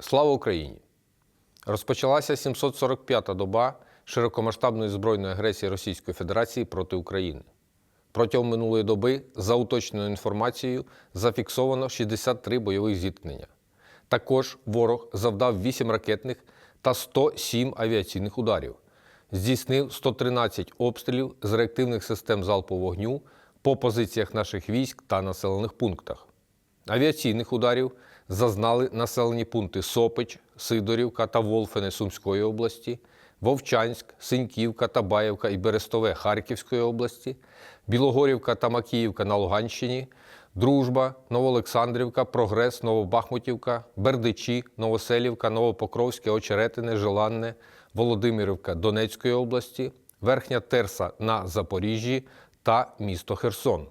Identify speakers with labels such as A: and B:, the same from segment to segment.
A: Слава Україні! Розпочалася 745-та доба широкомасштабної збройної агресії Російської Федерації проти України. Протягом минулої доби, за уточненою інформацією, зафіксовано 63 бойових зіткнення. Також ворог завдав 8 ракетних та 107 авіаційних ударів, здійснив 113 обстрілів з реактивних систем залпового вогню по позиціях наших військ та населених пунктах. Авіаційних ударів зазнали населені пункти Сопич, Сидорівка та Волфене Сумської області, Вовчанськ, Синьківка, Табаєвка і Берестове Харківської області, Білогорівка та Макіївка на Луганщині, Дружба, Новоолександрівка, Прогрес, Новобахмутівка, Бердичі, Новоселівка, Новопокровське, Очеретине, Желанне, Володимирівка Донецької області, Верхня Терса на Запоріжжі та місто Херсон.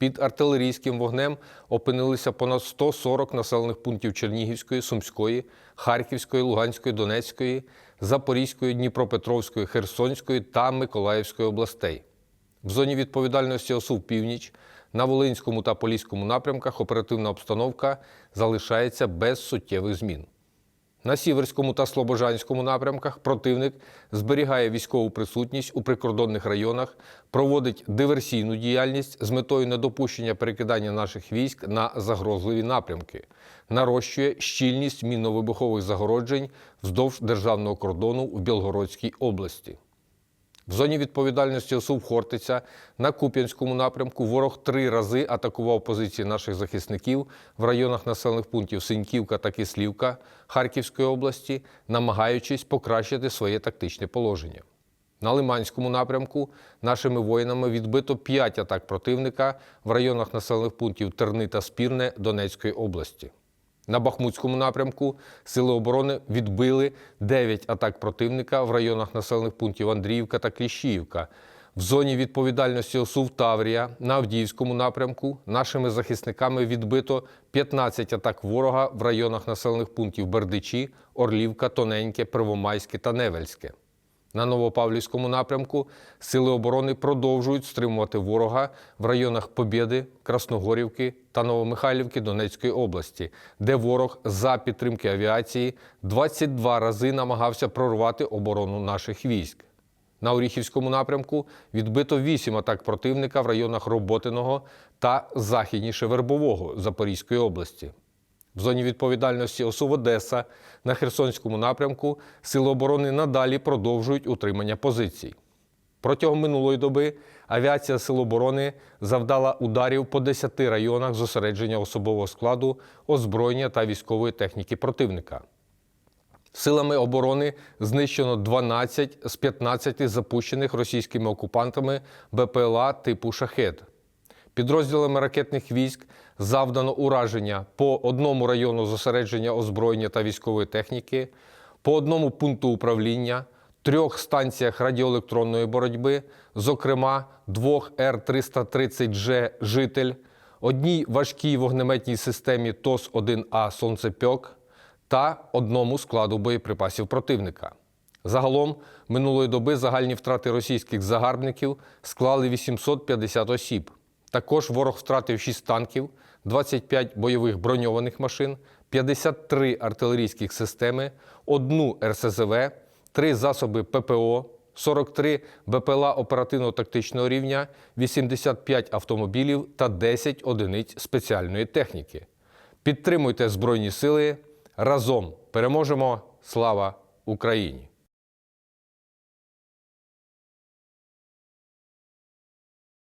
A: Під артилерійським вогнем опинилися понад 140 населених пунктів Чернігівської, Сумської, Харківської, Луганської, Донецької, Запорізької, Дніпропетровської, Херсонської та Миколаївської областей. В зоні відповідальності ОСУ «Північ» на Волинському та Поліському напрямках оперативна обстановка залишається без суттєвих змін. На Сіверському та Слобожанському напрямках противник зберігає військову присутність у прикордонних районах, проводить диверсійну діяльність з метою недопущення перекидання наших військ на загрозливі напрямки, нарощує щільність мінно-вибухових загороджень вздовж державного кордону в Білгородській області. В зоні відповідальності ОСУВ Хортиця на Куп'янському напрямку ворог три рази атакував позиції наших захисників в районах населених пунктів Синьківка та Кислівка Харківської області, намагаючись покращити своє тактичне положення. На Лиманському напрямку нашими воїнами відбито 5 атак противника в районах населених пунктів Терни та Спірне Донецької області. На Бахмутському напрямку Сили оборони відбили 9 атак противника в районах населених пунктів Андріївка та Кліщіївка. В зоні відповідальності ОСУВ Таврія на Авдіївському напрямку нашими захисниками відбито 15 атак ворога в районах населених пунктів Бердичі, Орлівка, Тоненьке, Первомайське та Невельське. На Новопавлівському напрямку Сили оборони продовжують стримувати ворога в районах Побєди, Красногорівки та Новомихайлівки Донецької області, де ворог за підтримки авіації 22 рази намагався прорвати оборону наших військ. На Оріхівському напрямку відбито 8 атак противника в районах Роботиного та західніше Вербового Запорізької області. В зоні відповідальності ОСУ Одеса на Херсонському напрямку Сили оборони надалі продовжують утримання позицій. Протягом минулої доби авіація Сил оборони завдала ударів по 10 районах зосередження особового складу, озброєння та військової техніки противника. Силами оборони знищено 12 з 15 запущених російськими окупантами БПЛА типу «Шахед». Підрозділами ракетних військ завдано ураження по одному району зосередження озброєння та військової техніки, по одному пункту управління, трьох станціях радіоелектронної боротьби, зокрема двох Р-330Ж «Житель», одній важкій вогнеметній системі ТОС-1А «Сонцепьок» та одному складу боєприпасів противника. Загалом минулої доби загальні втрати російських загарбників склали 850 осіб. Також ворог втратив 6 танків, 25 бойових броньованих машин, 53 артилерійських системи, одну РСЗВ, 3 засоби ППО, 43 БПЛА оперативно-тактичного рівня, 85 автомобілів та 10 одиниць спеціальної техніки. Підтримуйте Збройні сили. Разом переможемо! Слава Україні!